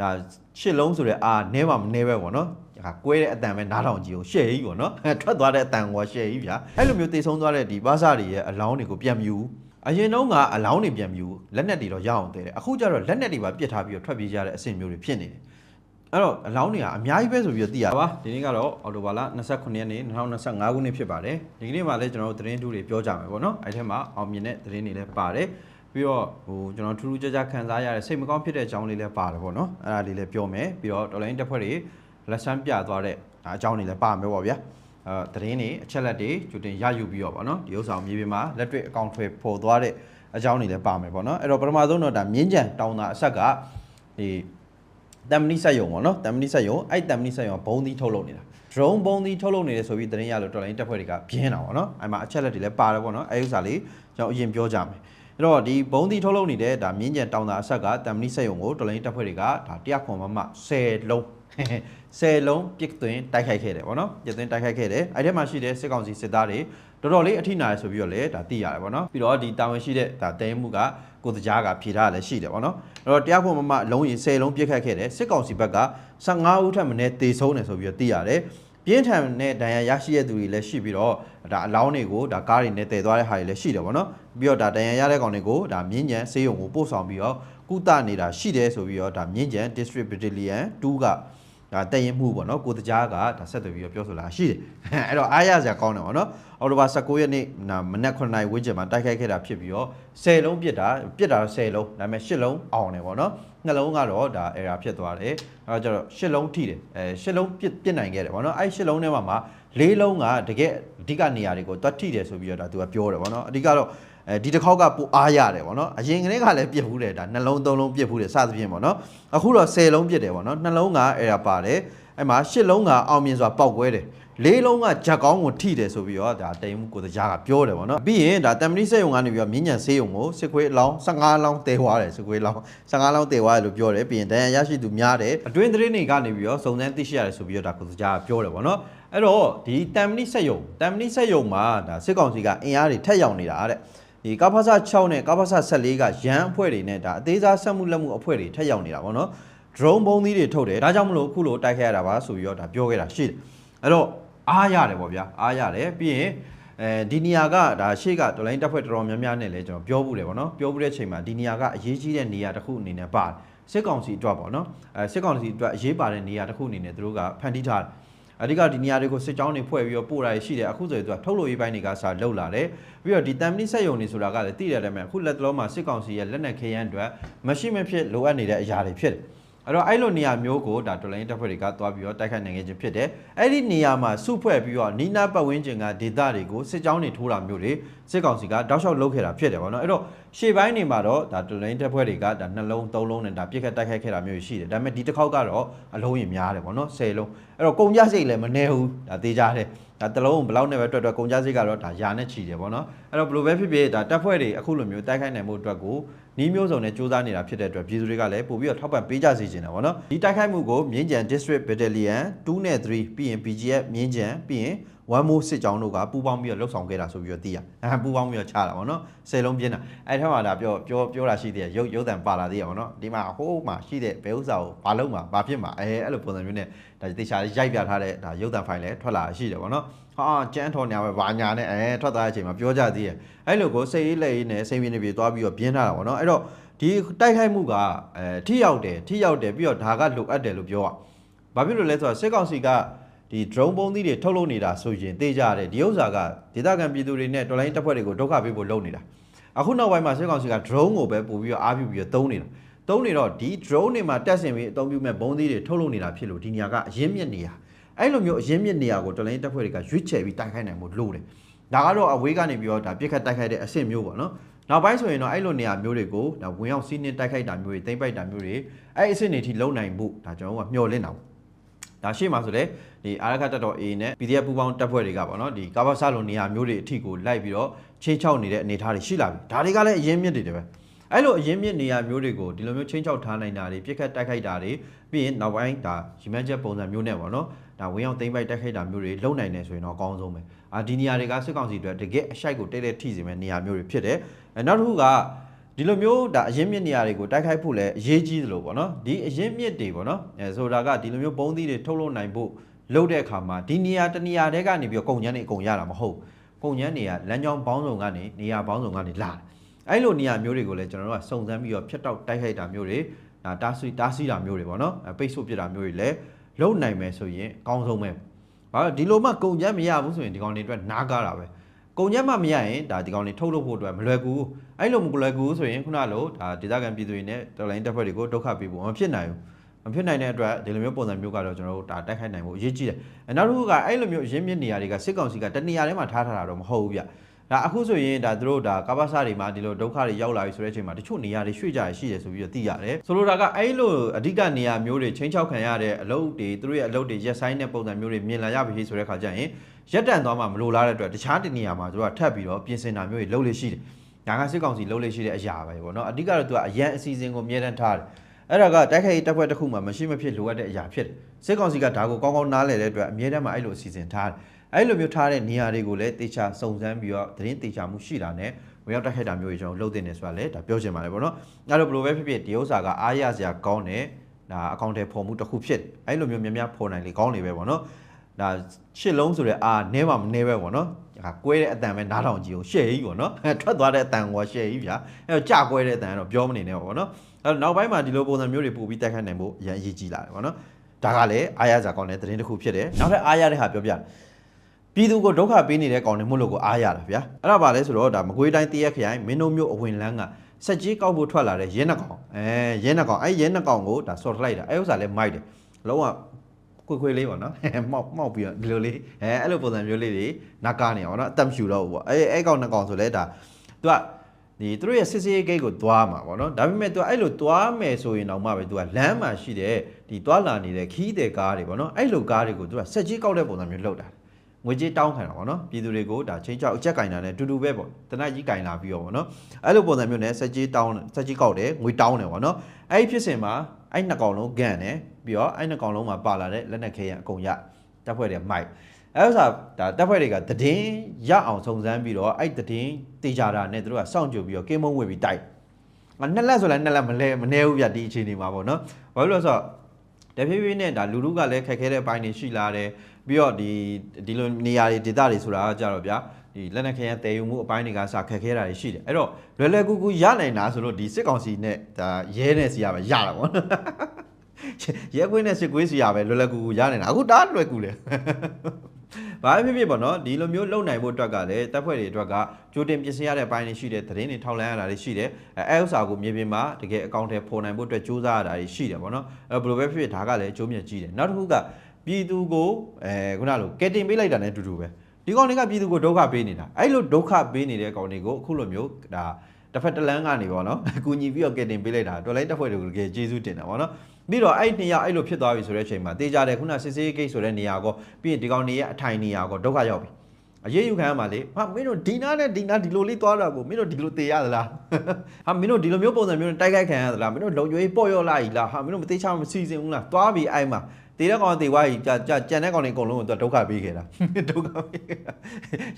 ဒါရှစ်လုံးဆိုတဲ့အာနဲမှမနဲပဲပေါ့နော်ဒါကွဲတဲ့အတန်ပဲနားထောင်ကြည့်အောင်ရှယ်ကြီးပေါ့နော်ထွက်သွားတဲ့အတန်ကရှယ်ကြီးဗျာအဲ့လိုမျိုးတေဆုံးသွားတဲ့ဒီဘာစာတွေရဲ့အလောင်းတွေကိုပြန်မယူဘူးအရင်တုန်းကအလောင်းတွေပြန်မယူဘူးလက်နက်တွေတော့ရအောင်တည်တယ်အခုကျတော့လက်နက်တွေပါပြစ်ထားပြီးတော့ထွက်ပြေးကြတဲ့အဆင့်မျိုးတွေဖြစ်နေတယ်အဲ့တော့အလောင်းတွေကအများကြီးပဲဆိုပြီးတော့သိရပါဒီနေ့ကတော့အော်တိုဘာလ29ရက်နေ့2025ခုနှစ်ဖြစ်ပါတယ်ဒီကနေ့မှလည်းကျွန်တော်တို့သတင်းထူးတွေပြောကြမယ်ပေါ့နော်အဲ့ထဲမှာအောင်မြင်တဲ့သတင်းတွေလည်းပါတယ် ပြီးတော့ဟိုကျွန်တော်ထူးထူးခြားခြားခံစားရတဲ့စိတ်မကောင်းဖြစ်တဲ့အကြောင်းလေးလည်းပါတယ်ပေါ့နော်အဲ့ဒါလေးလည်းပြောမယ်ပြီးတော့တော်လိုင်းတက်ဖွဲ့တွေလက်ဆန်းပြသွားတဲ့ဒါအကြောင်းတွေလည်းပါမယ်ပေါ့ဗျာအဲသတင်းတွေအချက်လက်တွေကြိုတင်ရယူပြီးတော့ပေါ့နော်ဒီဥစ္စာကိုမြေပြင်မှာလက်တွေ့အကောင့်ထွေပေါ်သွားတဲ့အကြောင်းတွေလည်းပါမယ်ပေါ့နော်အဲ့တော့ပထမဆုံးတော့ဒါမြင်းကြံတောင်းတာအဆက်ကဒီတမ်မနီဆက်ယုံပေါ့နော်တမ်မနီဆက်ယုံအဲ့တမ်မနီဆက်ယုံကဘုံသီးထုတ်လုပ်နေတာ drone ဘုံသီးထုတ်လုပ်နေတယ်ဆိုပြီးသတင်းရလို့တော်လိုင်းတက်ဖွဲ့တွေကပြင်းတာပေါ့နော်အဲ့မှာအချက်လက်တွေလည်းပါတယ်ပေါ့နော်အဲ့ဥစ္စာလေးကျွန်တော်အရင်ပြောကြမယ် အဲ့တော့ဒီဘုံသီးထုတ်လုပ်နေတဲ့ဒါမြင်းကြံတောင်းတာအဆက်ကတမ်မနီဆက်ယုံကိုတော်လိုင်းတက်ဖွဲ့တွေကဒါ100ခွန်မမ10လုံး10လုံးပြစ်သွင်းတိုက်ခိုက်ခဲ့တယ်ပေါ့နော်ပြစ်သွင်းတိုက်ခိုက်ခဲ့တယ်အဲ့ထဲမှာရှိတဲ့စစ်ကောင်စီစစ်သားတွေတော်တော်လေးအထိနာရဆိုပြီးတော့လည်းဒါသိရတယ်ပေါ့နော်ပြီးတော့ဒီတာဝန်ရှိတဲ့ဒါတဲမှုကကိုတကြားကဖြေထားရလည်းရှိတယ်ပေါ့နော်အဲ့တော့တရားခွန်မမလုံးရင်10လုံးပြစ်ခတ်ခဲ့တယ်စစ်ကောင်စီဘက်က15ဦးထက်မနည်းတေဆုံးတယ်ဆိုပြီးတော့သိရတယ်ပြင်းထန်တဲ့ဒဏ်ရာရရှိတဲ့သူတွေလည်းရှိပြီးတော့ဒါအလောင်းတွေကိုဒါကားတွေနဲ့တည်သွားတဲ့ဟာတွေလည်းရှိတယ်ပေါ့နော် ပြီးတော့ဒါဒဏ်ရာရတဲ့ကောင်တွေကိုဒါမြင်းကြံဆေးရုံကိုပို့ဆောင်ပြီးတော့ကုသနေတာရှိတယ်ဆိုပြီးတော့ဒါမြင်းကြံ district battalion 2ကဒါတည်ရင်မှုပေါ့နော်ကိုတကြားကဒါဆက်သွယ်ပြီးတော့ပြောဆိုလာရှိတယ်အဲ့တော့အားရစရာကောင်းတယ်ပေါ့နော်အော်တိုဘာ19ရက်နေ့နာမနက်9နာရီဝန်းကျင်မှာတိုက်ခိုက်ခဲ့တာဖြစ်ပြီးတော့10လုံးပြစ်တာပြစ်တာတော့10လုံးဒါပေမဲ့10လုံးအောင်တယ်ပေါ့နော်နှလုံးကတော့ဒါ error ဖြစ်သွားတယ်အဲ့တော့ကျတော့10လုံးထိတယ်အဲ10လုံးပြစ်ပြစ်နိုင်ခဲ့တယ်ပေါ့နော်အဲ့10လုံးထဲမှာမှာ၄လုံးကတကယ်အဓိကနေရာတွေကိုတွတ်ထိတယ်ဆိုပြီးတော့ဒါသူကပြောတယ်ပေါ့နော်အဓိကတော့ အဲဒီတစ်ခေါက်ကပူအားရတယ်ပေါ့နော်အရင်ကလေးကလည်းပြစ်ဘူးတယ်ဒါနှလုံးသုံးလုံးပြစ်ဘူးတယ်စသဖြင့်ပေါ့နော်အခုတော့10လုံးပြစ်တယ်ပေါ့နော်နှလုံးက error ပါတယ်အဲ့မှာ10လုံးကအောင်မြင်စွာပောက်ကွဲတယ်လေးလုံးကဂျက်ကောင်းကိုထိတယ်ဆိုပြီးတော့ဒါတိမ်မှုကိုတကြားကပြောတယ်ပေါ့နော်ပြီးရင်ဒါတမ်မနီစေယုံကနေပြီးတော့မြင်းညံစေယုံကိုစစ်ခွေးအလောင်း15လောင်းတဲသွားတယ်စစ်ခွေးလောင်း15လောင်းတဲသွားတယ်လို့ပြောတယ်ပြီးရင်ဒဏ်ရာရရှိသူများတယ်အတွင်းသတင်းတွေကနေပြီးတော့စုံစမ်းသိရှိရတယ်ဆိုပြီးတော့ဒါကိုတကြားကပြောတယ်ပေါ့နော်အဲ့တော့ဒီတမ်မနီစေယုံတမ်မနီစေယုံမှာဒါစစ်ကောင်စီကအင်အားတွေထက်ရောက်နေတာတဲ့ ဒီကပ္ပစ6နဲ့ကပ္ပစ14ကရန်အဖွဲ့တွေနဲ့ဒါအသေးစားဆက်မှုလက်မှုအဖွဲ့တွေထက်ရောက်နေတာပေါ့နော် drone ဘုံသီးတွေထုတ်တယ်ဒါကြောင့်မလို့အခုလိုတိုက်ခိုက်ရတာပါဆိုပြီးတော့ဒါပြောခဲ့တာရှိတယ်အဲ့တော့အားရတယ်ပေါ့ဗျာအားရတယ်ပြီးရင်အဲဒီနေရာကဒါရှေ့ကဒလိုင်းတက်ဖွဲ့တော်တော်များများနဲ့လည်းကျွန်တော်ပြောဘူးတယ်ပေါ့နော်ပြောဘူးတဲ့အချိန်မှာဒီနေရာကအရေးကြီးတဲ့နေရာတစ်ခုအနေနဲ့ပါတယ်စစ်ကောင်စီအတွက်ပေါ့နော်အဲစစ်ကောင်စီအတွက်အရေးပါတဲ့နေရာတစ်ခုအနေနဲ့သူတို့ကဖန်တီးထားတယ် အဓိကဒီနေရာတွေကိုစစ်ကြောင်းတွေဖွဲ့ပြီးတော့ပို့တာရှိတယ်အခုဆိုရင်သူကထုတ်လို့ရေးပိုင်းတွေကစာလောက်လာတယ်ပြီးတော့ဒီတမ်မနီဆက်ယုံနေဆိုတာကလည်းသိရတယ်မယ်အခုလက်တလုံးမှာစစ်ကောင်စီရဲ့လက်နက်ခဲယမ်းအတွက်မရှိမဖြစ်လိုအပ်နေတဲ့အရာတွေဖြစ်တယ် အဲ့တော့အဲ့လိုနေရာမျိုးကိုဒါတော်လိုင်းတပ်ဖွဲ့တွေကသွားပြီးတော့တိုက်ခိုက်နိုင်ခဲ့ခြင်းဖြစ်တယ်အဲ့ဒီနေရာမှာစုဖွဲ့ပြီးတော့နီးနားပတ်ဝန်းကျင်ကဒေသတွေကိုစစ်ကြောင်းတွေထိုးတာမျိုးတွေစစ်ကောင်စီကတောက်လျှောက်လုပ်ခဲ့တာဖြစ်တယ်ဗောနော်အဲ့တော့ရှေ့ပိုင်းနေမှာတော့ဒါတော်လိုင်းတပ်ဖွဲ့တွေကဒါနှလုံးသုံးလုံးနဲ့ဒါပြစ်ခတ်တိုက်ခိုက်ခဲ့တာမျိုးရှိတယ်ဒါပေမဲ့ဒီတစ်ခေါက်ကတော့အလုံးရင်များတယ်ဗောနော်10လုံးအဲ့တော့ကုန်ကြစိတ်လည်းမနှဲဘူးဒါသေးကြတယ်ဒါတစ်လုံးဘယ်လောက်နဲ့ပဲတွက်တွက်ကုန်ကြစိတ်ကတော့ဒါယာနဲ့ချီတယ်ဗောနော်အဲ့တော့ဘယ်လိုပဲဖြစ်ဖြစ်ဒါတပ်ဖွဲ့တွေအခုလိုမျိုးတိုက်ခိုက်နိုင်မှုအတွက်ကို နီးမျိုးစုံနဲ့စူးစမ်းနေတာဖြစ်တဲ့အတွက်ပြည်သူတွေကလည်းပို့ပြီးတော့ထောက်ပံ့ပေးကြစီခြင်းတာဗောနော်ဒီတိုက်ခိုက်မှုကိုမြင်းကြံ District Battalion 2နဲ့3ပြီးရင် BGF မြင်းကြံပြီးရင် one more စစ်ကြောင်းတို့ကပူးပေါင်းပြီးတော့လှုပ်ဆောင်ခဲ့တာဆိုပြီးတော့သိရအဲပူးပေါင်းပြီးတော့ချတာဗောနော်ဆယ်လုံးပြင်းတာအဲ့ထက်မှဒါပြောပြောပြောတာရှိသေးတယ်ရုပ်ရုပ်တံပါလာသေးရဗောနော်ဒီမှာဟိုးမှာရှိတဲ့ဘယ်ဥစ္စာကိုဘာလုံးမှာဘာဖြစ်မှာအဲအဲ့လိုပုံစံမျိုးနဲ့ဒါတေချာရိုက်ပြထားတဲ့ဒါရုပ်တံဖိုင်လည်းထွက်လာရှိတယ်ဗောနော် ဟာကျန်းထော်ညာပဲဘာညာနဲ့အဲထွက်သွားတဲ့အချိန်မှာပြောကြသေးတယ်အဲ့လိုကိုစိတ်အေးလက်အေးနဲ့စိတ်ပြင်းနေပြေသွားပြီးတော့ပြင်းထားတာဗောနော်အဲ့တော့ဒီတိုက်ခိုက်မှုကအဲထိရောက်တယ်ထိရောက်တယ်ပြီးတော့ဒါကလိုအပ်တယ်လို့ပြောอ่ะဘာဖြစ်လို့လဲဆိုတော့စစ်ကောင်စီကဒီ drone ပုံးသီးတွေထုတ်လုပ်နေတာဆိုရင်သိကြတယ်ဒီဥစ္စာကဒေသခံပြည်သူတွေနဲ့တော်လိုင်းတပ်ဖွဲ့တွေကိုဒုက္ခပေးဖို့လုပ်နေတာအခုနောက်ပိုင်းမှာစစ်ကောင်စီက drone ကိုပဲပို့ပြီးတော့အားပြုပြီးတော့သုံးနေတာသုံးနေတော့ဒီ drone တွေမှာတက်ဆင်ပြီးအသုံးပြုမဲ့ပုံးသီးတွေထုတ်လုပ်နေတာဖြစ်လို့ဒီနေရာကအရင်းမြစ်နေရာ အဲ့လိုမျိုးအရင်းမြစ်နေရာကိုတော်လိုင်းတပ်ဖွဲ့တွေကရွေးချယ်ပြီးတိုက်ခိုက်နိုင်မှုလုပ်တယ်ဒါကတော့အဝေးကနေပြီးတော့ဒါပြစ်ခတ်တိုက်ခိုက်တဲ့အဆင့်မျိုးပေါ့နော်နောက်ပိုင်းဆိုရင်တော့အဲ့လိုနေရာမျိုးတွေကိုဒါဝင်ရောက်စီးနင်းတိုက်ခိုက်တာမျိုးတွေတိမ့်ပိုက်တာမျိုးတွေအဲ့အဆင့်တွေထိလုံနိုင်မှုဒါကျွန်တော်တို့ကမျှော်လင့်တာပေါ့ဒါရှိမှဆိုလေဒီအာရခတက်တော် A နဲ့ PDF ပူပေါင်းတပ်ဖွဲ့တွေကပေါ့နော်ဒီကာဘာဆာလိုနေရာမျိုးတွေအထိကိုလိုက်ပြီးတော့ချင်းချောက်နေတဲ့အနေအထားတွေရှိလာပြီဒါတွေကလည်းအရင်မြစ်တွေတယ်ပဲအဲ့လိုအရင်မြစ်နေရာမျိုးတွေကိုဒီလိုမျိုးချင်းချောက်ထားနိုင်တာတွေပြစ်ခတ်တိုက်ခိုက်တာတွေပြီးရင်နောက်ပိုင်းဒါရီမန်ချက်ပုံစံမျိုးနဲ့ပေါ့နော် ဒါဝင်ရောက်သိမ့်ပိုက်တိုက်ခိုက်တာမျိုးတွေလုံနိုင်နေဆိုရင်တော့အကောင်းဆုံးပဲအာဒီနေရာတွေကစစ်ကောင်စီတွေတကယ်အရှိုက်ကိုတိတ်တိတ်ထိစီမဲ့နေရာမျိုးတွေဖြစ်တယ်အဲနောက်တစ်ခုကဒီလိုမျိုးဒါအရင်မြစ်နေရာတွေကိုတိုက်ခိုက်ဖို့လည်းအရေးကြီးသလိုပေါ့နော်ဒီအရင်မြစ်တွေပေါ့နော်အဲဆိုတာကဒီလိုမျိုးပုံသီးတွေထုတ်လုပ်နိုင်ဖို့လုပ်တဲ့အခါမှာဒီနေရာတနေရာတဲကနေပြီးတော့ကုန်ချမ်းတွေအကုန်ရတာမဟုတ်ကုန်ချမ်းတွေကလမ်းကြောင်းပေါင်းစုံကနေနေရာပေါင်းစုံကနေလာတယ်အဲ့လိုနေရာမျိုးတွေကိုလည်းကျွန်တော်တို့ကစုံစမ်းပြီးတော့ဖျက်တောက်တိုက်ခိုက်တာမျိုးတွေဒါတားဆီးတားဆီးတာမျိုးတွေပေါ့နော်ပိတ်ဆို့ပြတာမျိုးတွေလည်း လုပ်နိုင်မယ်ဆိုရင်အကောင်းဆုံးပဲဘာလို့ဒီလိုမှကုန်ချမ်းမရဘူးဆိုရင်ဒီကောင်တွေအတွက်နားကားတာပဲကုန်ချမ်းမှမရရင်ဒါဒီကောင်တွေထုတ်လုပ်ဖို့အတွက်မလွယ်ကူဘူးအဲ့လိုမလွယ်ကူဆိုရင်ခုနလိုဒါဒေသခံပြည်သူတွေနဲ့တော်လိုင်းတပ်ဖွဲ့တွေကိုဒုက္ခပေးဖို့မဖြစ်နိုင်ဘူးမဖြစ်နိုင်တဲ့အတွက်ဒီလိုမျိုးပုံစံမျိုးကတော့ကျွန်တော်တို့ဒါတိုက်ခိုက်နိုင်ဖို့အရေးကြီးတယ်။နောက်တစ်ခုကအဲ့လိုမျိုးအရင်းမြစ်နေရာတွေကစစ်ကောင်စီကတနေရာထဲမှာထားထားတာတော့မဟုတ်ဘူးဗျ။ ဒါအခုဆိုရင်ဒါသူတို့ဒါကပ္ပစတွေမှာဒီလိုဒုက္ခတွေရောက်လာပြီဆိုတဲ့အချိန်မှာတချို့နေရာတွေရွှေ့ကြရရှိတယ်ဆိုပြီးတော့သိရတယ်။ဆိုလိုတာကအဲ့လိုအဓိကနေရာမျိုးတွေချင်းချောက်ခံရတဲ့အလုပ်တွေသူတို့ရဲ့အလုပ်တွေရက်ဆိုင်တဲ့ပုံစံမျိုးတွေမြင်လာရပြီဆိုတဲ့ခါကျရင်ရက်တန်သွားမှမလိုလားတဲ့အတွက်တခြားတနေရာမှာသူကထပ်ပြီးတော့ပြင်ဆင်တာမျိုးတွေလုပ်လို့ရှိတယ်။ဒါကစစ်ကောင်စီလုပ်လို့ရှိတဲ့အရာပဲပေါ့နော်။အဓိကတော့သူကအရန်အစီအစဉ်ကိုမြဲတမ်းထားတယ်။အဲ့ဒါကတိုက်ခိုက်ရေးတပ်ဖွဲ့တစ်ခုမှမရှိမဖြစ်လိုအပ်တဲ့အရာဖြစ်တယ်။စစ်ကောင်စီကဒါကိုကောင်းကောင်းနားလည်တဲ့အတွက်အမြဲတမ်းမှအဲ့လိုအစီအစဉ်ထားတယ်။ အဲ့လိုမျိုးထားတဲ့နေရာတွေကိုလည်းတေချာစုံစမ်းပြီးတော့သတင်းတေချာမှုရှိတာနဲ့ဝင်ရောက်တိုက်ခိုက်တာမျိုးတွေကျွန်တော်လုပ်တင်နေဆိုတာလည်းဒါပြောချင်ပါတယ်ပေါ့နော်။အဲ့လိုဘယ်လိုပဲဖြစ်ဖြစ်ဒီဥစ္စာကအားရစရာကောင်းတယ်။ဒါအကောင့်ထဲပေါ်မှုတစ်ခုဖြစ်တယ်။အဲ့လိုမျိုးများများပေါ်နိုင်လေကောင်းနေပဲပေါ့နော်။ဒါရှစ်လုံးဆိုတဲ့အာနဲမှမနဲပဲပေါ့နော်။ဒါကွဲတဲ့အတန်ပဲနားထောင်ကြည့်အောင်ရှယ်ကြီးပေါ့နော်။ထွက်သွားတဲ့အတန်ကရှယ်ကြီးဗျာ။အဲ့တော့ကြကွဲတဲ့အတန်ကတော့ပြောမနေနဲ့ပေါ့နော်။အဲ့တော့နောက်ပိုင်းမှာဒီလိုပုံစံမျိုးတွေပို့ပြီးတိုက်ခိုက်နိုင်ဖို့အရင်အရေးကြီးလာတယ်ပေါ့နော်။ဒါကလည်းအားရစရာကောင်းတဲ့သတင်းတစ်ခုဖြစ်တယ်။နောက်ထပ်အားရတဲ့ဟာပြောပြတယ်။ ပြည်သူကိုဒုက္ခပေးနေတဲ့ကောင်တွေမို့လို့ကိုအားရတာဗျာအဲ့ဒါပါလဲဆိုတော့ဒါမကွေးတိုင်းတရက်ခရိုင်မင်းတို့မျိုးအဝင်လန်းကစက်ကြီးကောက်ဖို့ထွက်လာတဲ့ရဲနှကောင်အဲရဲနှကောင်အဲ့ရဲနှကောင်ကိုဒါဆော့ထလိုက်တာအဲ့ဥစ္စာလဲမိုက်တယ်လုံးဝခွေခွေလေးပေါ့နော်မောက်မောက်ပြီးတော့ဒီလိုလေးအဲအဲ့လိုပုံစံမျိုးလေးတွေနက်ကားနေအောင်နော်အသက်ရှူတော့ဘူးပေါ့အဲအဲ့ကောင်နှကောင်ဆိုလဲဒါသူကဒီသူတို့ရဲ့စစ်စေးဂိတ်ကိုသွားမှာပေါ့နော်ဒါပေမဲ့ तू အဲ့လိုသွားမယ်ဆိုရင်တော့မှပဲ तू ကလမ်းမှာရှိတဲ့ဒီသွားလာနေတဲ့ခီးတဲ့ကားတွေပေါ့နော်အဲ့လိုကားတွေကို तू ကစက်ကြီးကောက်တဲ့ပုံစံမျိုးလုပ်တာ ငွေကြေးတောင်းခံတာပေါ့နော်ပြည်သူတွေကိုဒါချင်းချောက်အချက်ကင်တာနဲ့တူတူပဲပေါ့တနက်ကြီးကင်လာပြီးတော့ပေါ့နော်အဲ့လိုပုံစံမျိုးနဲ့စက်ကြီးတောင်းစက်ကြီးကောက်တယ်ငွေတောင်းတယ်ပေါ့နော်အဲ့ဒီဖြစ်စဉ်မှာအဲ့နှစ်ကောင်လုံးကန်တယ်ပြီးတော့အဲ့နှစ်ကောင်လုံးမှာပါလာတဲ့လက်နက်ခဲရအကုန်ရတပ်ဖွဲ့တွေမိုက်အဲ့ဥစ္စာဒါတပ်ဖွဲ့တွေကတည်င်းရအောင်စုံစမ်းပြီးတော့အဲ့တည်င်းတေချာတာနဲ့သူတို့ကစောင့်ကြိုပြီးတော့ကင်းမုံဝင်ပြီးတိုက်ငါနှစ်လက်ဆိုလည်းနှစ်လက်မလဲမနေဘူးဗျဒီအခြေအနေမှာပေါ့နော်ဘာလို့လဲဆိုတော့တဖြည်းဖြည်းနဲ့ဒါလူလူကလည်းခက်ခဲတဲ့အပိုင်းတွေရှိလာတယ် ပြီးတော့ဒီဒီလိုနေရာတွေဒေသတွေဆိုတာကကြတော့ဗျာဒီလက်နက်ခဲယမ်းတည်ယူမှုအပိုင်းတွေကစခက်ခဲတာတွေရှိတယ်အဲ့တော့လွယ်လွယ်ကူကူရနိုင်တာဆိုလို့ဒီစစ်ကောင်စီနဲ့ဒါရဲနဲ့စီရပဲရတာပေါ့နော်ရဲကွင်းနဲ့စစ်ကွင်းစီရပဲလွယ်လွယ်ကူကူရနိုင်တာအခုဒါလွယ်ကူလေဘာဖြစ်ဖြစ်ပေါ့နော်ဒီလိုမျိုးလုံနိုင်ဖို့အတွက်ကလည်းတပ်ဖွဲ့တွေအတွက်ကကြိုတင်ပြင်ဆင်ရတဲ့အပိုင်းတွေရှိတယ်သတင်းတွေထောက်လှမ်းရတာတွေရှိတယ်အဲဥစ္စာကိုမြေပြင်မှာတကယ်အကောင့်ထဲပေါ်နိုင်ဖို့အတွက်စူးစမ်းရတာတွေရှိတယ်ပေါ့နော်အဲဘယ်လိုပဲဖြစ်ဖြစ်ဒါကလည်းအကျိုးမြတ်ကြီးတယ်နောက်တစ်ခုက ပြည်သူကိုအဲခုနလိုကယ်တင်ပေးလိုက်တာနဲ့အတူတူပဲဒီကောင်တွေကပြည်သူကိုဒုက္ခပေးနေတာအဲ့လိုဒုက္ခပေးနေတဲ့ကောင်တွေကိုအခုလိုမျိုးဒါတစ်ဖက်တစ်လမ်းကနေပေါ့နော်အကူညီပြီးတော့ကယ်တင်ပေးလိုက်တာတော်လိုက်တစ်ဖွဲ့တွေကိုတကယ်ကျေးဇူးတင်တာပေါ့နော်ပြီးတော့အဲ့နေရာအဲ့လိုဖြစ်သွားပြီဆိုတဲ့အချိန်မှာတေးကြတယ်ခုနစစ်စေးဂိတ်ဆိုတဲ့နေရာကောပြီးရင်ဒီကောင်တွေရဲ့အထိုင်နေရာကောဒုက္ခရောက်ပြီအရေးယူခံရမှာလေဟာမင်းတို့ဒီနာနဲ့ဒီနာဒီလိုလေးသွားတာကိုမင်းတို့ဒီလိုတေရသလားဟာမင်းတို့ဒီလိုမျိုးပုံစံမျိုးနဲ့တိုက်ခိုက်ခံရသလားမင်းတို့လုံကျွေးပေါ့ရော့လာကြီးလားဟာမင်းတို့မသေးချမစီစဉ်ဘူးလားသွားပြီအဲ့မှာ တေတဲ့ကောင်တေဝါကြီးကြာကြာကြံတဲ့ကောင်တွေအကုန်လုံးကိုသူဒုက္ခပေးခဲ့တာဒုက္ခပေးခဲ့တာ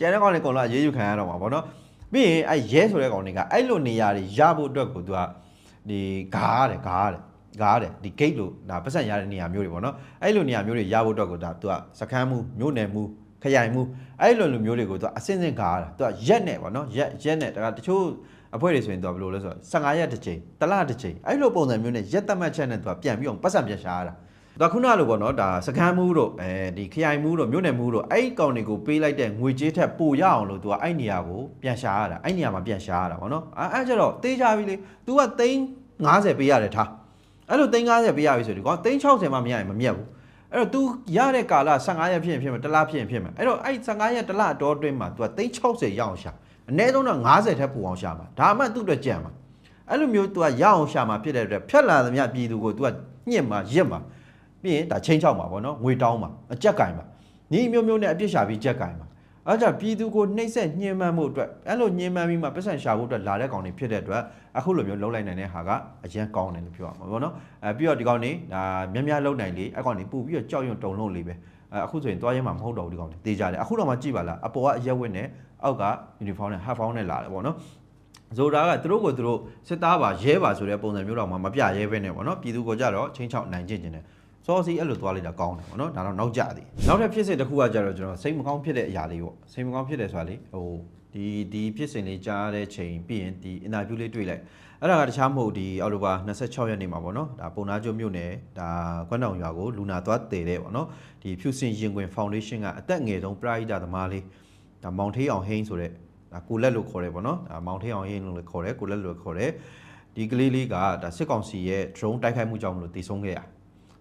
ကြံတဲ့ကောင်တွေအကုန်လုံးအရေးယူခံရတော့မှာပေါ့နော်ပြီးရင်အဲ့ရဲဆိုတဲ့ကောင်တွေကအဲ့လိုနေရာတွေရဖို့အတွက်ကိုသူကဒီဂါရတယ်ဂါရတယ်ဂါရတယ်ဒီ gate လို့ဒါပတ်စံရတဲ့နေရာမျိုးတွေပေါ့နော်အဲ့လိုနေရာမျိုးတွေရဖို့အတွက်ကိုဒါသူကစကမ်းမှုမြို့နယ်မှုခရိုင်မှုအဲ့လိုလိုမျိုးတွေကိုသူကအစင်းစင်းဂါရတာသူကရက်နဲ့ပေါ့နော်ရက်ရက်နဲ့ဒါကတချို့အဖွဲ့တွေဆိုရင်သူကဘယ်လိုလဲဆိုတော့15ရက်တစ်ချိန်တစ်လတစ်ချိန်အဲ့လိုပုံစံမျိုးနဲ့ရက်သက်မှတ်ချက်နဲ့သူကပြန်ပြီးအောင်ပတ်စံပြန်ရှာရတာ ဒါခုနလိုပေါ့နော်ဒါစကမ်းမှုတို့အဲဒီခရိုင်မှုတို့မြို့နယ်မှုတို့အဲ့ကောင်တွေကိုပေးလိုက်တဲ့ငွေကြေးထက်ပိုရအောင်လို့သူကအဲ့နေရာကိုပြန်ရှာရတာအဲ့နေရာမှာပြန်ရှာရတာပေါ့နော်အဲ့အဲ့ကျတော့တေးကြပြီလေ तू ကသိန်း90ပေးရတယ်ထားအဲ့လိုသိန်း90ပေးရပြီဆိုဒီကောင်သိန်း60မှမရရင်မမြတ်ဘူးအဲ့တော့ तू ရတဲ့ကာလ15ရက်ဖြစ်ရင်ဖြစ်မယ်တစ်လဖြစ်ရင်ဖြစ်မယ်အဲ့တော့အဲ့15ရက်တစ်လအတော်အတွင်းမှာ तू ကသိန်း60ရအောင်ရှာအနည်းဆုံးတော့90ထက်ပိုအောင်ရှာမှာဒါမှသူ့အတွက်ကြံမှာအဲ့လိုမျိုး तू ကရအောင်ရှာမှာဖြစ်တဲ့အတွက်ဖြတ်လာသမျှပြည်သူကို तू ကညှင့်မှာရစ်မှာ ပြီးရင်ဒါချင်းချောက်မှာပေါ့နော်ငွေတောင်းမှာအကြက်ကင်မှာညီမျိုးမျိုးနဲ့အပြစ်ရှာပြီးကြက်ကင်မှာအဲ့ကြပြည်သူကိုနှိမ့်ဆက်ညှဉ်းပန်းမှုအတွက်အဲ့လိုညှဉ်းပန်းပြီးမှပတ်စံရှာဖို့အတွက်လာတဲ့ကောင်တွေဖြစ်တဲ့အတွက်အခုလိုမျိုးလှုပ်လိုက်နိုင်တဲ့ဟာကအရန်ကောင်းတယ်လို့ပြောရမှာပေါ့နော်အဲပြီးတော့ဒီကောင်တွေဒါများများလှုပ်နိုင်လေအဲ့ကောင်တွေပူပြီးတော့ကြောက်ရွံ့တုန်လုံးလေးပဲအဲအခုဆိုရင်သွားရဲမှာမဟုတ်တော့ဘူးဒီကောင်တွေတေးကြတယ်အခုတော့မှကြည့်ပါလားအပေါ်ကအရက်ဝက်နဲ့အောက်ကယူနီဖောင်းနဲ့ဟတ်ဖောင်းနဲ့လာတယ်ပေါ့နော်ဆိုတာကသူတို့ကိုသူတို့စစ်သားပါရဲပါဆိုတဲ့ပုံစံမျိုးတော့မှမပြရဲပဲနဲ့ပေါ့နော်ပြည်သူကိုကြတော့ချင်းချောက်နိုင်ကျင့်ကျင်တယ် စောစီအဲ့လိုသွားလိုက်တာကောင်းတယ်ပေါ့နော်ဒါတော့နောက်ကြသည်နောက်ထပ်ဖြစ်စဉ်တစ်ခုကကြတော့ကျွန်တော်စိတ်မကောင်းဖြစ်တဲ့အရာလေးပေါ့စိတ်မကောင်းဖြစ်တယ်ဆိုတာလေဟိုဒီဒီဖြစ်စဉ်လေးကြားတဲ့ချိန်ပြီးရင်ဒီအင်တာဗျူးလေးတွေ့လိုက်အဲ့ဒါကတခြားမဟုတ်ဒီအော်တိုဘာ26ရက်နေ့မှာပေါ့နော်ဒါပုံနာကျုံမြို့နယ်ဒါကွမ်းတောင်ရွာကိုလူနာသွားတည်တဲ့ပေါ့နော်ဒီဖြူစင်ရင်ခွင်ဖောင်ဒေးရှင်းကအသက်ငယ်ဆုံးပရိဒသမားလေးဒါမောင်ထေးအောင်ဟိန်းဆိုတဲ့ဒါကိုလက်လို့ခေါ်တယ်ပေါ့နော်ဒါမောင်ထေးအောင်ဟိန်းလို့လည်းခေါ်တယ်ကိုလက်လို့ခေါ်တယ်ဒီကလေးလေးကဒါစစ်ကောင်စီရဲ့ drone တိုက်ခိုက်မှုကြောင့်မလို့တည်ဆုံးခဲ့ရ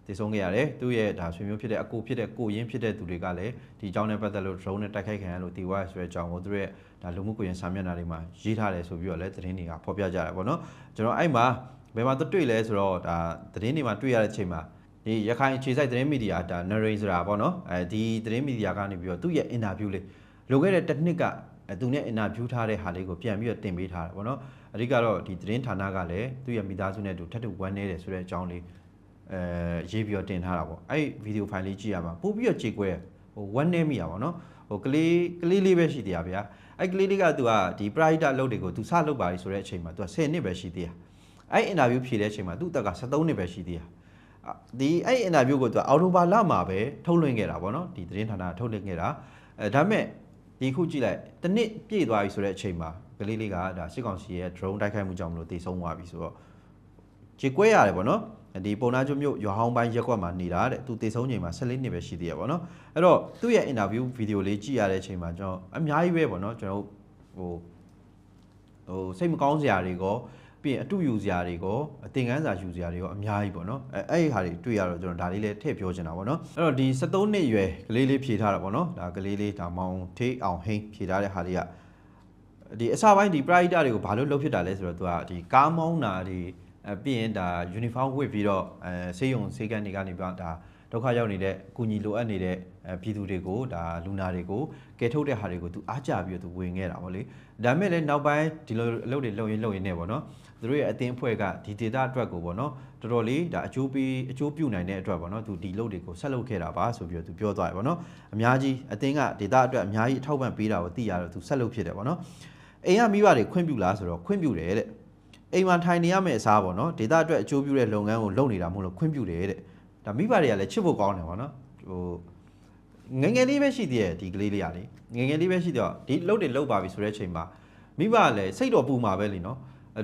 တည်ဆုံးခဲ့ရတယ်သူ့ရဲ့ဒါဆွေမျိုးဖြစ်တဲ့အကိုဖြစ်တဲ့ကိုရင်းဖြစ်တဲ့သူတွေကလည်းဒီအကြောင်းနဲ့ပတ်သက်လို့ drone နဲ့တိုက်ခိုက်ခံရလို့တည်သွားရဆိုတဲ့အကြောင်းကိုသူတို့ရဲ့ဒါလူမှုကွန်ရက်စာမျက်နှာတွေမှာရေးထားတယ်ဆိုပြီးတော့လည်းသတင်းတွေကဖော်ပြကြတယ်ပေါ့နော်ကျွန်တော်အဲ့မှာဘယ်မှာတွေ့လဲဆိုတော့ဒါသတင်းတွေမှာတွေ့ရတဲ့အချိန်မှာဒီရခိုင်အခြေစိုက်သတင်းမီဒီယာဒါ narrate ဆိုတာပေါ့နော်အဲဒီသတင်းမီဒီယာကနေပြီးတော့သူ့ရဲ့ interview လေးလိုခဲ့တဲ့တစ်နှစ်ကသူနဲ့ interview ထားတဲ့ဟာလေးကိုပြန်ပြီးတော့တင်ပေးထားတာပေါ့နော်အဓိကတော့ဒီသတင်းဌာနကလည်းသူ့ရဲ့မိသားစုနဲ့တူထပ်တူဝမ်းနေတယ်ဆိုတဲ့အကြောင်းလေး အဲရေးပြီးတော့တင်ထားတာပေါ့အဲ့ဗီဒီယိုဖိုင်လေးကြည့်ရမှာပို့ပြီးတော့ကြေကွဲဟိုဝမ်းနေမိရပါတော့ဟိုကလေးကလေးလေးပဲရှိသေးတာဗျာအဲ့ကလေးလေးကသူကဒီ private အလုပ်တွေကိုသူစလုပ်ပါလိဆိုတဲ့အချိန်မှာသူက10နှစ်ပဲရှိသေးတာအဲ့ interview ဖြေတဲ့အချိန်မှာသူ့တက်က73နှစ်ပဲရှိသေးတာဒီအဲ့ interview ကိုသူကအော်တိုဘာလမှာပဲထုတ်လွှင့်ခဲ့တာဗောနော်ဒီသတင်းဌာနထုတ်လွှင့်ခဲ့တာအဲဒါပေမဲ့ဒီခုကြည့်လိုက်တစ်နှစ်ပြည့်သွားပြီဆိုတဲ့အချိန်မှာကလေးလေးကဒါစစ်ကောင်စီရဲ့ drone တိုက်ခိုက်မှုကြောင့်မလို့တည်ဆုံးသွားပြီဆိုတော့ကြေကွဲရတယ်ဗောနော် ဒီပုံနာကျွမြို့ရွာဟောင်းပိုင်းရက်ကွက်မှာနေတာတဲ့သူတည်ဆုံးချိန်မှာ14နှစ်ပဲရှိသေးရပါတော့အဲ့တော့သူ့ရဲ့ interview video လေးကြည့်ရတဲ့အချိန်မှာကျွန်တော်အများကြီးပဲပေါ့နော်ကျွန်တော်ဟိုဟိုစိတ်မကောင်းစရာတွေကောပြီးရင်အတူယူစရာတွေကောအသင်ခန်းစာယူစရာတွေကောအများကြီးပေါ့နော်အဲအဲ့ဒီဟာတွေတွေ့ရတော့ကျွန်တော်ဒါလေးလည်းထည့်ပြောချင်တာပေါ့နော်အဲ့တော့ဒီ73နှစ်ရွယ်ကလေးလေးဖြေထားတာပေါ့နော်ဒါကလေးလေးဒါမောင်ထေးအောင်ဟိန်းဖြေထားတဲ့ဟာလေးကဒီအစပိုင်းဒီ pride တွေကိုဘာလို့လုပ်ဖြစ်တာလဲဆိုတော့သူကဒီကားမောင်းတာတွေ အဲပြီးရင်ဒါ uniform ဝတ်ပြီးတော့အဲဆေးရုံဆေးကန်းတွေကနေပြီးဒါဒုက္ခရောက်နေတဲ့အကူအညီလိုအပ်နေတဲ့အဲပြည်သူတွေကိုဒါလူနာတွေကိုကယ်ထုတ်တဲ့ဟာတွေကိုသူအားကြပြီးတော့သူဝင်ခဲ့တာဗောလေဒါမဲ့လည်းနောက်ပိုင်းဒီလိုအလုပ်တွေလုပ်ရင်လုပ်ရင်ねဗောနော်သူတို့ရဲ့အသင်းအဖွဲ့ကဒီ data အတွက်ကိုဗောနော်တော်တော်လေးဒါအကျိုးပေးအကျိုးပြုနိုင်တဲ့အတွက်ဗောနော်သူဒီလုပ်တွေကိုဆက်လုပ်ခဲ့တာပါဆိုပြီးတော့သူပြောသွားတယ်ဗောနော်အများကြီးအသင်းက data အတွက်အများကြီးအထောက်ပံ့ပေးတာကိုသိရတော့သူဆက်လုပ်ဖြစ်တယ်ဗောနော်အိမ်ကမိဘတွေခွင့်ပြုလားဆိုတော့ခွင့်ပြုတယ်တဲ့ အိမ်မှာထိုင်နေရမယ့်အစားပေါ့နော်ဒေတာအတွက်အကျိုးပြုတဲ့လုပ်ငန်းကိုလုပ်နေတာမဟုတ်လို့ခွင့်ပြုတယ်တဲ့ဒါမိဘတွေကလည်းချစ်ဖို့ကောင်းတယ်ပေါ့နော်ဟိုငငယ်လေးပဲရှိသေးတယ်ဒီကလေးလေးကလေငငယ်လေးပဲရှိတော့ဒီလုပ်တွေလုပ်ပါပြီဆိုတဲ့အချိန်မှာမိဘကလည်းစိတ်တော်ပူမှာပဲလीနော်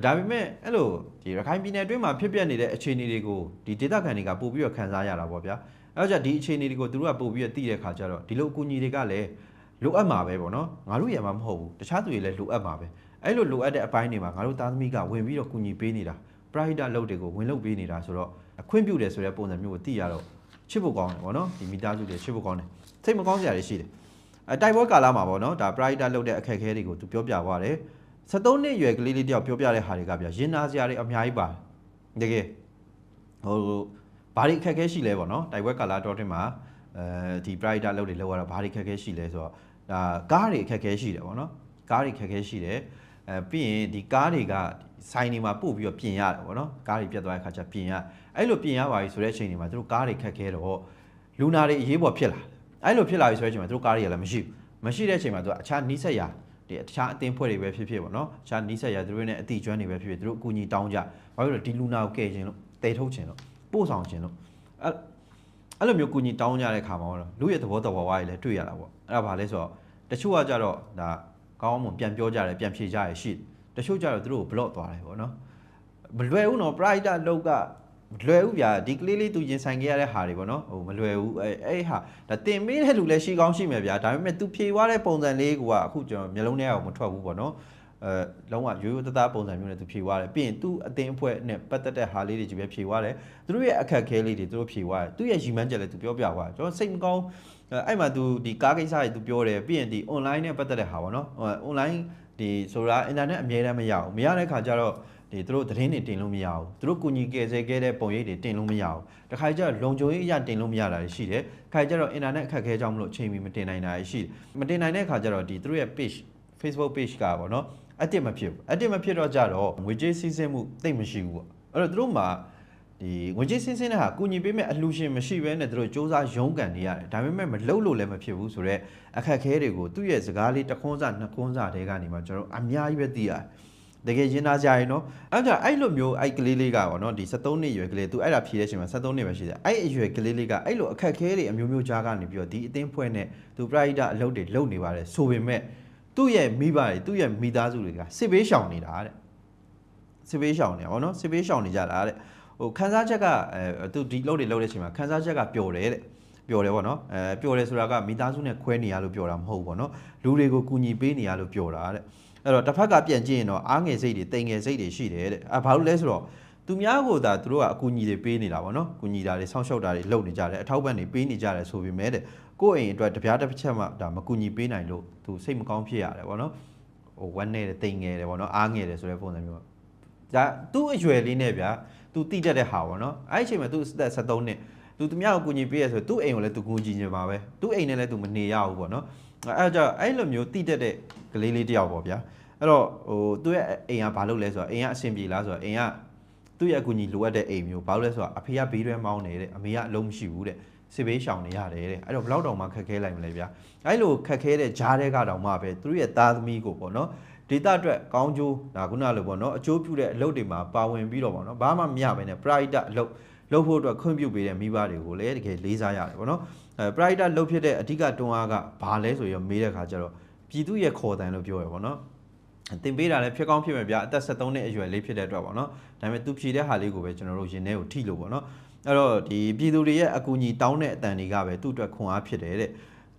ဒါပေမဲ့အဲ့လိုဒီရခိုင်ပြည်နယ်အတွင်းမှာဖြစ်ပျက်နေတဲ့အခြေအနေတွေကိုဒီဒေတာခံတွေကပို့ပြီးတော့ခံစားရတာပေါ့ဗျာအဲ့တော့ဒီအခြေအနေတွေကိုသူတို့ကပို့ပြီးတော့သိတဲ့ခါကျတော့ဒီလိုအကူအညီတွေကလည်းလိုအပ်မှာပဲပေါ့နော်ငါတို့ရမှာမဟုတ်ဘူးတခြားသူတွေလည်းလိုအပ်မှာပဲ အဲ့လိုလိုအပ်တဲ့အပိုင်းတွေမှာငါတို့သားသမီးကဝင်ပြီးတော့ကူညီပေးနေတာပရိုက်တာလုပ်တွေကိုဝင်လုပ်ပေးနေတာဆိုတော့အခွင့်ပြုတယ်ဆိုတဲ့ပုံစံမျိုးကိုသိရတော့ချစ်ဖို့ကောင်းတယ်ဗောနော်ဒီမိသားစုတွေချစ်ဖို့ကောင်းတယ်စိတ်မကောင်းစရာတွေရှိတယ်အတိုက်ပွဲကာလမှာဗောနော်ဒါပရိုက်တာလုပ်တဲ့အခက်အခဲတွေကိုသူပြောပြသွားတယ်73နှစ်အရွယ်ကလေးလေးတယောက်ပြောပြတဲ့ဟာတွေကဗျရင်နာစရာတွေအများကြီးပါတယ်တကယ်ဟိုဘာတွေအခက်အခဲရှိလဲဗောနော်တိုက်ပွဲကာလတော့တင်မှာအဲဒီပရိုက်တာလုပ်တွေလောက်ရတာဘာတွေအခက်အခဲရှိလဲဆိုတော့ဒါကားတွေအခက်အခဲရှိတယ်ဗောနော်ကားတွေအခက်အခဲရှိတယ် အဲပြီးရင်ဒီကားတွေကဆိုင်တွေမှာပို့ပြီးတော့ပြင်ရတယ်ပေါ့နော်ကားတွေပြတ်သွားတဲ့ခါကျပြင်ရအဲ့လိုပြင်ရပါပြီဆိုတဲ့အချိန်တွေမှာသူတို့ကားတွေခက်ခဲတော့လူနာတွေအရေးပေါ်ဖြစ်လာအဲ့လိုဖြစ်လာပြီဆိုတဲ့အချိန်မှာသူတို့ကားတွေကလည်းမရှိဘူးမရှိတဲ့အချိန်မှာသူကအခြားနီးစက်ရဒီအခြားအသင်းဖွဲ့တွေပဲဖြစ်ဖြစ်ပေါ့နော်အခြားနီးစက်ရသူတို့နဲ့အတိကျွမ်းတွေပဲဖြစ်ဖြစ်သူတို့အကူအညီတောင်းကြဘာလို့လဲဒီလူနာကိုကယ်ခြင်းလို့တဲထုတ်ခြင်းလို့ပို့ဆောင်ခြင်းလို့အဲ့အဲ့လိုမျိုးကူညီတောင်းကြတဲ့ခါမှာတော့လူရဲ့သဘောတော်ဝါးတွေလည်းတွေ့ရတာပေါ့အဲ့ဒါဘာလဲဆိုတော့တချို့ကကြတော့ဒါ ကောင်းမှပြန်ပြောကြတယ်ပြန်ဖြေကြရရှိတချို့ကြတော့သူတို့ကို block သွားတယ်ပေါ့နော်မလွယ်ဘူးနော် pride လောက်ကမလွယ်ဘူးဗျာဒီကလေးလေးသူရင်ဆိုင်ခဲ့ရတဲ့ဟာတွေပေါ့နော်ဟိုမလွယ်ဘူးအဲအဲ့ဟာဒါတင်မေးတဲ့လူလည်းရှိကောင်းရှိမယ်ဗျာဒါပေမဲ့သူဖြေသွားတဲ့ပုံစံလေးကအခုကျွန်တော်မျိုးလုံးထဲအောင်မထွက်ဘူးပေါ့နော်အဲလုံးဝရိုးရိုးသားသားပုံစံမျိုးနဲ့သူဖြေသွားတယ်ပြီးရင်သူ့အသင်းအဖွဲ့နဲ့ပတ်သက်တဲ့ဟာလေးတွေကြီးပဲဖြေသွားတယ်သူတို့ရဲ့အခက်အခဲလေးတွေသူတို့ဖြေသွားတယ်သူ့ရဲ့ရီမန်းချက်လည်းသူပြောပြသွားတယ်ကျွန်တော်စိတ်မကောင်း အဲ့မှာ तू ဒီကားကိစ္စတွေ तू ပြောတယ်ပြီးရင်ဒီ online နဲ့ပတ်သက်တဲ့ဟာပေါ့နော် online ဒီဆိုတာ internet အမြဲတမ်းမရဘူးမရတဲ့ခါကျတော့ဒီသူတို့သတင်းတွေတင်လို့မရဘူးသူတို့ကုညီကယ်ဆယ်ခဲ့တဲ့ပုံရိပ်တွေတင်လို့မရဘူးတခါကျတော့လုံခြုံရေးအရတင်လို့မရတာရှိတယ်ခါကျတော့ internet အခက်ခဲကြောင့်မလို့အချိန်မီမတင်နိုင်တာရှိတယ်မတင်နိုင်တဲ့ခါကျတော့ဒီသူတို့ရဲ့ page Facebook page ကပေါ့နော်အတစ်မဖြစ်ဘူးအတစ်မဖြစ်တော့ကြတော့ငွေကြေးစီးဆင်းမှုတိတ်မရှိဘူးပေါ့အဲ့တော့သူတို့မှာ ဒီငွေကြေးစင်းစင်းတဲ့ဟာကုညီပေးမဲ့အလှူရှင်မရှိဘဲနဲ့တို့စ조사ရုံးကန်နေရတယ်ဒါပေမဲ့မလုပ်လို့လည်းမဖြစ်ဘူးဆိုတော့အခက်ခဲတွေကိုသူ့ရဲ့စကားလေးတစ်ခွန်းစာနှစ်ခွန်းစာတဲကနေမှကျွန်တော်အများကြီးပဲသိရတယ်တကယ်ရင်သားကြရင်နော်အဲ့ကြောင့်အဲ့လိုမျိုးအဲ့ကလေးလေးကပေါ့နော်ဒီ73နှစ်အရွယ်ကလေးသူအဲ့ဒါဖြေတဲ့အချိန်မှာ73နှစ်ပဲရှိတယ်အဲ့အရွယ်ကလေးလေးကအဲ့လိုအခက်ခဲတွေအမျိုးမျိုးကြားကနေပြီးတော့ဒီအသင်းဖွဲ့နဲ့သူပရိုက်တာအလုပ်တွေလုပ်နေပါတယ်ဆိုပေမဲ့သူ့ရဲ့မိဘတွေသူ့ရဲ့မိသားစုတွေကစစ်ဘေးရှောင်နေတာတဲ့စစ်ဘေးရှောင်နေတာပေါ့နော်စစ်ဘေးရှောင်နေကြတာတဲ့ ဟိုခန်းစားချက်ကအဲသူဒီလုပ်တွေလုပ်တဲ့အချိန်မှာခန်းစားချက်ကပျော်တယ်တဲ့ပျော်တယ်ပေါ့နော်အဲပျော်တယ်ဆိုတာကမိသားစုနဲ့ခွဲနေရလို့ပျော်တာမဟုတ်ဘူးပေါ့နော်လူတွေကိုကူညီပေးနေရလို့ပျော်တာတဲ့အဲ့တော့တစ်ဖက်ကပြန်ကြည့်ရင်တော့အားငယ်စိတ်တွေတိမ်ငယ်စိတ်တွေရှိတယ်တဲ့အဲဘာလို့လဲဆိုတော့သူများကိုသာသူတို့ကအကူညီတွေပေးနေတာပေါ့နော်ကူညီတာတွေဆောင်းရှောက်တာတွေလုပ်နေကြတယ်အထောက်ပံ့တွေပေးနေကြတယ်ဆိုပေမဲ့တဲ့ကိုယ့်အိမ်အတွက်တပြားတစ်ချက်မှဒါမကူညီပေးနိုင်လို့သူစိတ်မကောင်းဖြစ်ရတယ်ပေါ့နော်ဟိုဝမ်းနေတယ်တိမ်ငယ်တယ်ပေါ့နော်အားငယ်တယ်ဆိုတဲ့ပုံစံမျိုး ဒါသူ့အရွယ်လေးနဲ့ဗျာသူတိတတ်တဲ့ဟာပေါ့နော်အဲ့ဒီအချိန်မှာသူအသက်73နှစ်သူသူများကိုကူညီပေးရဆိုသူ့အိမ်ကိုလည်းသူကူညီနေပါပဲသူ့အိမ်နဲ့လည်းသူမနေရဘူးပေါ့နော်အဲ့ဒါကြောင့်အဲ့လိုမျိုးတိတတ်တဲ့ကလေးလေးတယောက်ပေါ့ဗျာအဲ့တော့ဟိုသူ့ရဲ့အိမ်ကဘာလုပ်လဲဆိုတော့အိမ်ကအဆင်ပြေလားဆိုတော့အိမ်ကသူ့ရဲ့အကူညီလိုအပ်တဲ့အိမ်မျိုးဘာလို့လဲဆိုတော့အဖေကဘေးရွဲမောင်းနေတဲ့အမေကအလုံးမရှိဘူးတဲ့စစ်ဘေးရှောင်နေရတယ်တဲ့အဲ့တော့ဘလောက်တောင်မှခက်ခဲလိုက်မလဲဗျာအဲ့လိုခက်ခဲတဲ့ဂျားတဲ့ကတောင်မှပဲသူတို့ရဲ့သားသမီးကိုပေါ့နော် ဒေတာအတွက်ကောင်းကျိုးဒါခုနလိုပေါ့နော်အကျိုးပြုတဲ့အလုပ်တွေမှာပါဝင်ပြီးတော့ပေါ့နော်ဘာမှမရဘဲနဲ့ pride အလုပ်လုပ်ဖို့အတွက်ခွင့်ပြုပေးတဲ့မိဘတွေကိုလည်းတကယ်လေးစားရတယ်ပေါ့နော်အဲ pride လုပ်ဖြစ်တဲ့အဓိကတွန်းအားကဘာလဲဆိုရင်မေးတဲ့ခါကျတော့ပြည်သူရဲ့ခေါ်တန်လို့ပြောရပေါ့နော်တင်ပေးတာလည်းဖြစ်ကောင်းဖြစ်မယ်ဗျာအသက်73နှစ်အရွယ်လေးဖြစ်တဲ့အတွက်ပေါ့နော်ဒါပေမဲ့သူဖြေတဲ့ဟာလေးကိုပဲကျွန်တော်တို့ရင်ထဲကိုထိလို့ပေါ့နော်အဲ့တော့ဒီပြည်သူတွေရဲ့အကူအညီတောင်းတဲ့အတန်တွေကပဲသူ့အတွက်ခွန်အားဖြစ်တယ်တဲ့